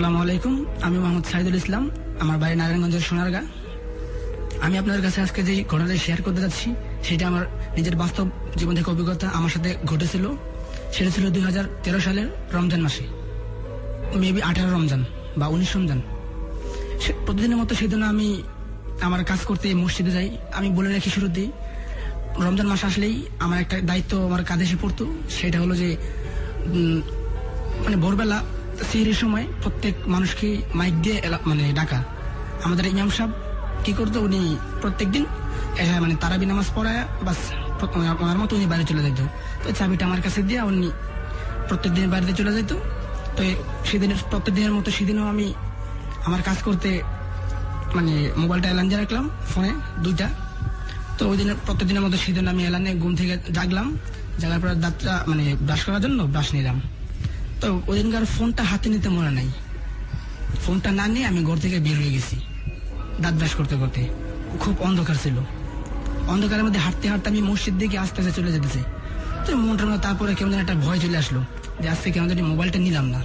আসসালামু আলাইকুম, আমি মোহাম্মদ সাইদুল ইসলাম, আমার বাড়ি নারায়ণগঞ্জের সোনারগা। আমি আপনার কাছে আজকে যে ঘটনাটা শেয়ার করতে যাচ্ছি, সেটা আমার নিজের বাস্তব জীবন থেকে অভিজ্ঞতা আমার সাথে ঘটেছিল। সেটা ছিল দুই হাজার তেরো সালের রমজান মাসে, মেবি আঠারো রমজান বা উনিশ রমজান। প্রতিদিনের মতো সেদিন আমি আমার কাজ করতে মসজিদে যাই। আমি বলে রাখি শুরুতেই রমজান মাস আসলেই আমার একটা দায়িত্ব আমার কাঁধে এসে পড়তো, সেটা হলো যে মানে ভোরবেলা সিহিরের সময় প্রত্যেক মানুষকে মাইক দিয়ে মানে ডাকা। আমাদের ইমাম সাহেব কি করতো, উনি প্রত্যেকদিন মানে তারাবি নামাজ পড়ায়, বাস আমার মতো উনি বাইরে চলে যেত। তো চাবিটা আমার কাছে দিয়ে উনি প্রত্যেক দিন বাড়িতে চলে যেত। তো সেদিনের প্রত্যেক দিনের মতো সেদিনও আমি আমার কাজ করতে মানে মোবাইলটা এলান দিয়ে রাখলাম, ফোনে দুইটা। তো ওই দিনের প্রত্যেক দিনের মতো সেদিন আমি এলানে ঘুম থেকে জাগলাম। জাগার পর দাঁতটা মানে ব্রাশ করার জন্য ব্রাশ নিলাম। তো ওই দিনকার ফোনটা হাতে নিতে মনে নাই। ফোনটা না নিয়ে আমি ঘর থেকে বের হয়ে গেছি। দাঁত ব্রাশ করতে করতে। খুব অন্ধকার ছিল। অন্ধকারের মধ্যে হাঁটতে হাঁটতে আমি মসজিদ দিকে আস্তে আস্তে চলে যেতেছি। তো মনটার মধ্যে তারপরে কেমন একটা ভয় চলে আসলো যে আজকে কেমন জানি মোবাইলটা নিলাম না।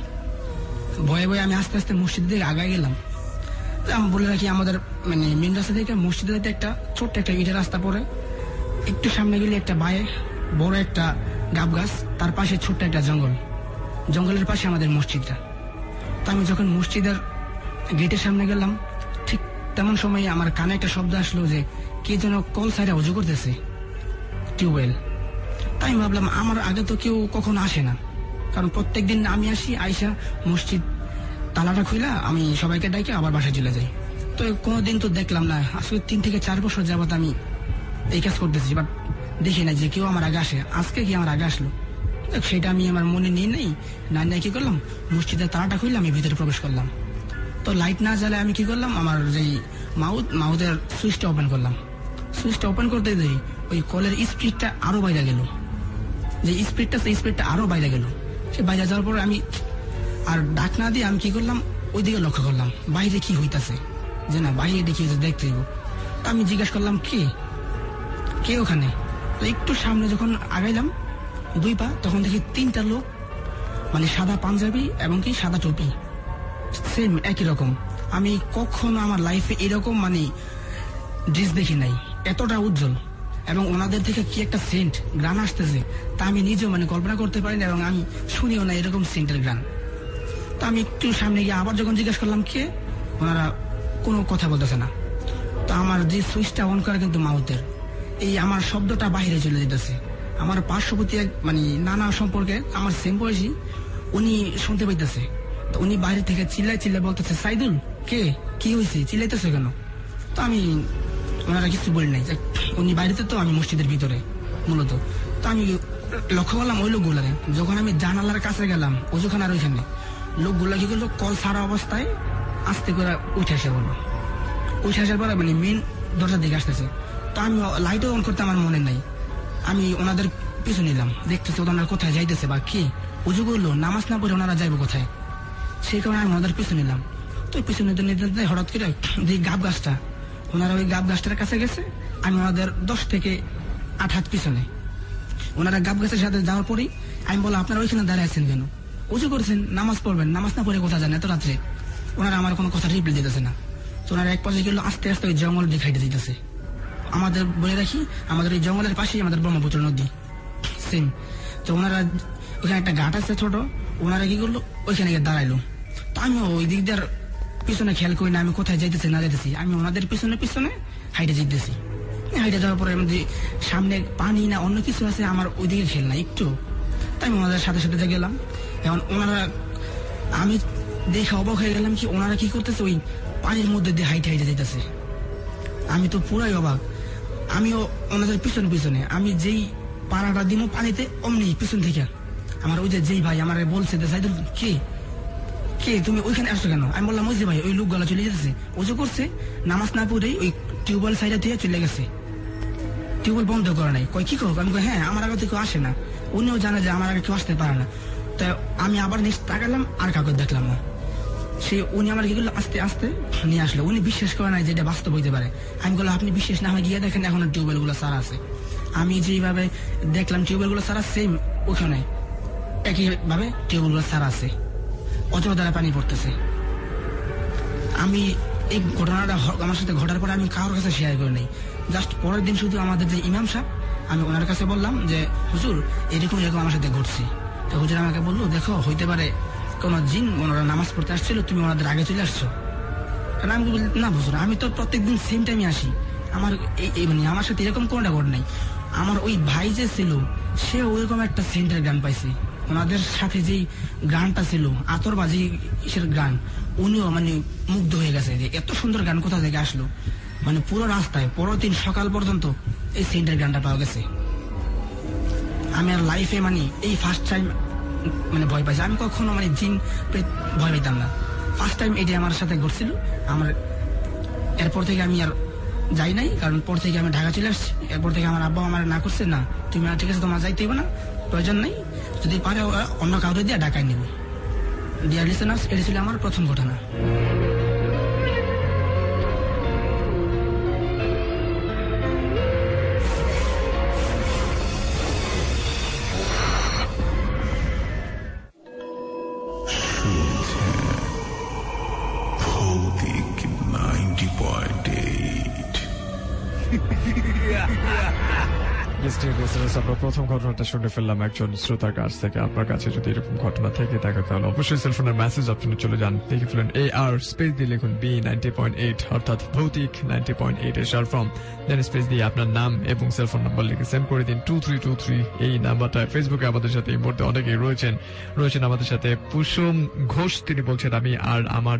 ভয়ে ভয়ে আমি আস্তে আস্তে মসজিদের দিকে আগায় গেলাম। তো আমি বলে রাখি, আমাদের মানে মেন রাস্তা থেকে মসজিদের একটা ছোট্ট একটা ইটের রাস্তা পরে একটু সামনে গেলে একটা বায়ে, বড় একটা গাব গাছ, তার পাশে ছোট্ট একটা জঙ্গল। জঙ্গলের পাশে আমাদের মসজিদটা। তো আমি যখন মসজিদের গেটের সামনে গেলাম, ঠিক তেমন সময় আমার কানে একটা শব্দ আসলো যে, কে যেন কল সাইডে অজু করতেছে। টিউবওয়েল তাই ভাবলাম, আমার আগে তো কেউ কখনো আসে না। কারণ প্রত্যেকদিন আমি আসি, আইসা মসজিদ তালাটা খুইলা আমি সবাইকে ডাইকে আবার বাসায় চলে যাই। তো কোনোদিন তো দেখলাম না, আসলে তিন থেকে চার বছর যাবত আমি এই কাজ করতেছি বাট দেখি না যে কেউ আমার আগে আসে। আজকে কি আমার আগে আসলো? সেটা আমি আমার মনে নিয়ে নেই। না নিয়ে কি করলাম? মসজিদের তালাটা খুললাম আমি ভিতরে প্রবেশ করলাম। তো লাইট না জ্বালে আমি কি করলাম? আমার যেই মাউথ, মাউথের সুইচটা ওপেন করলাম। সুইচটা ওপেন করতে দেই, ওই কলের স্পিডটা আরও বাইরে গেল। যে স্পিডটা, সেই স্পিডটা আরও বাইরে গেল। সে বাইরে যাওয়ার পর আমি আর ডাক না দিয়ে আমি কি করলাম? ওইদিকে লক্ষ্য করলাম, বাইরে কি হইতাছে? যে না, বাইরে দেখি দেখতে আমি জিজ্ঞেস করলাম, কে? কে ওখানে? একটু সামনে যখন আগাইলাম দুই পা, তখন দেখি তিনটা লোক মানে সাদা পাঞ্জাবি এবং কি সাদা টুপি। সেম একই রকম। আমি কখনো আমার লাইফে এরকম মানে ড্রেস দেখি নাই। এতটা উজ্জ্বল। এবং ওনাদের থেকে কি একটা সেন্ট গ্রান আসতেছে, তা আমি নিজেও মানে কল্পনা করতে পারি না এবং আমি শুনিও না এরকম সেন্টের গ্রান তা আমি একটু সামনে গিয়ে আবার যখন জিজ্ঞেস করলাম কে, ওনারা কোনো কথা বলতেছে না। তো আমার যে সুইচটা অন করা কিন্তু মাউথের। এই আমার শব্দটা বাইরে চলে যেতেছে। আমার পার্শ্ববর্তী এক মানে নানা সম্পর্কে আমার সেম বয়সী, উনি শুনতে পাইতেছে। তো উনি বাইরে থেকে চিল্লাই চিল্লাই বলতেছে, সাইদুল, কে? কি হয়েছে চিল্লাইতেছে কেন? তো আমি ওনারা কিছু বলি নাই। উনি বাইরেতে তো, আমি মসজিদের ভিতরে, মূলত। তো আমি লক্ষ্য করলাম ওই লোকগুলারে। যখন আমি জানালার কাছে গেলাম, ওজোখান আর ওইখানে, লোকগুলা কি করল, কল সারা অবস্থায় আস্তে করে উঠে আসে বলল। উঠে আসার পরে মানে মেন দরজার দিকে আসতেছে। তো আমি লাইটও অন করতে আমার মনে নাই। আমি ওনাদের পিছু নিলাম। দেখতেছি ওনারা কোথায় যাইতেছে বা কি। উজু করল, নামাজ না পড়ে ওনারা যাইবো কোথায়? সেই কারণে আমি ওনাদের পিছু নিলাম। তো পিছু নিতে নিতে হঠাৎ করে যে গাব গাছটা, ওনারা ওই গাব গাছটার কাছে গেছে, আমি ওনাদের দশ থেকে আট হাত পিছনে। ওনারা গাব গাছের সাথে যাওয়ার পরেই আমি বললাম, আপনারা ওইখানে দাঁড়িয়ে আছেন কেন? উজু করছেন, নামাজ পড়বেন, নামাজ না পড়ে কোথায় যান এত রাত্রে? ওনারা আমার কোনো কথা রিপ্লাই দিতেছে না। তো ওনারা এক পর্যায়ে গেলো, আস্তে আস্তে ওই জঙ্গল দেখাইতে দিতেছে। আমাদের বলে রাখি, আমাদের ওই জঙ্গলের পাশেই আমাদের ব্রহ্মপুত্র নদী। সেম তো ওনারা, ওখানে একটা ঘাট আছে ছোট, ওনারা কি করল? ওইখানে গিয়ে দাঁড়াইলো। তো আমি ওই দিক দিয়ে পিছনে খেয়াল করি না, আমি কোথায় যাইতেছি না যাইতেছি। আমি ওনাদের পিছনে পিছনে হাইটে যেতেছি হাইটে যাওয়ার পরে যে সামনে পানি না অন্য কিছু আছে, আমার ওইদিকে খেয়াল না একটু। তাই আমি ওনাদের সাথে সাথে গেলাম। এখন ওনারা, আমি দেখে অবাক হয়ে গেলাম কি ওনারা কি করতেছে? ওই পানির মধ্যে দিয়ে হাইটে হাইটে যেতেছে আমি তো পুরাই অবাক। আমিও ওনাদের পিছনে পিছনে। আমি যেই পাড়াটা দিব পানিতে অমনি পিছন থেকে। আমার ওই যে যেই ভাই আমার বলছে যে সাইদুল কে? কে? তুমি ওইখানে আসছো কেন? আমি বললাম ওই যে ভাই ওই লোকগুলা চলে যেতেছে ওজু করছে নামাজ না পড়েই ওই টিউবওয়েল সাইডে দিয়ে চলে গেছে। টিউবওয়েল বন্ধ করা নাই। কয় কি করব আমি কই, হ্যাঁ আমার আগে কেউ আসে না। উনিও জানে যে আমার আগে কেউ আসতে পারে না। তা আমি আবার নেক্সট তাকালাম আর কাউকে দেখলাম না। সে উনি আমার কি করল আস্তে আস্তে নিয়ে আসলো। উনি বিশ্বাস করে নাই যে এটা বাস্তব হইতে পারে। আমি বললাম, আপনি বিশ্বাস না হয় গিয়ে দেখেন, এখন টিউবওয়েলগুলো সারা আছে। আমি যেইভাবে দেখলাম টিউবওয়েলগুলো সারা সেম ওখানে। একই ভাবে টিউবওয়েলগুলো সারা আছে। অজর দ্বারা পানি পড়তেছে। আমি এই ঘটনাটা আমার সাথে ঘটার পরে আমি কারোর কাছে শেয়ার করি নাই। জাস্ট পরের দিন শুধু আমাদের যে ইমাম সাহেব, আমি ওনার কাছে বললাম যে, হুজুর, এরকম এরকম আমার সাথে ঘটছে। তো হুজুর আমাকে বলল, দেখো, হইতে পারে কোনো জিন, ওনারা নামাজ পড়তে আসছিল, তুমি ওনাদের আগে চলে আসছো। আমি না হুজুর আমি তো প্রত্যেকদিন সেম টাইমে আসি। আমার মানে আমার সাথে এরকম কোনটা ঘট নাই। আমার ওই ভাই যে ছিল, সে ওইরকম একটা সেন্টার গান পাইছে। ওনাদের সাথে যেই গানটা ছিল, আতরবাজি ইসের গান, উনিও মানে মুগ্ধ হয়ে গেছে যে এত সুন্দর গান কোথা থেকে আসলো? মানে পুরো রাস্তায় পরের দিন সকাল পর্যন্ত এই সেন্টার গানটা পাওয়া গেছে। আমি আর লাইফে মানে এই ফার্স্ট টাইম মানে ভয় পাইছি। আমি কখনো মানে জিন ভয় পাইতাম না। ফার্স্ট টাইম এটি আমার সাথে ঘটছিল। আমার এরপর থেকে আমি আর যাই নাই, কারণ পর থেকে আমি ঢাকা চলে আসছি। এরপর থেকে আমার আব্বা আমার না করছে, না, তুমি ঠিক আছে, তোমার যাইতে হবে না, প্রয়োজন নেই। যদি পারে, অন্য কাউকে দিয়ে ঢাকায় নেবে। ডিয়ার লিসেনার্স এটি ছিল আমার প্রথম ঘটনা। আমরা প্রথম ঘটনাটা শুনে ফেললাম একজন শ্রোতার কাছ থেকে। আপনার কাছে যদি এরকম ঘটনা থেকে থাকে, তাহলে অবশ্যই সেলফোনের মেসেজ চলে যান। এ আর স্পেস দিয়ে লিখুন বি নাইনটি পয়েন্ট এইট অর্থাৎ ভৌতিক নাইনটি পয়েন্ট এইট এর ফ্রম দেন স্পেস দিয়ে আপনার নাম এবং সেলফোন নাম্বার লিখে সেন্ড করে দিন। টু থ্রি টু থ্রি এই নাম্বারটা ফেসবুকে আমাদের সাথে এই মুহূর্তে অনেকেই রয়েছেন। রয়েছেন আমাদের সাথে কুসুম ঘোষ, তিনি বলছেন, আমি আর আমার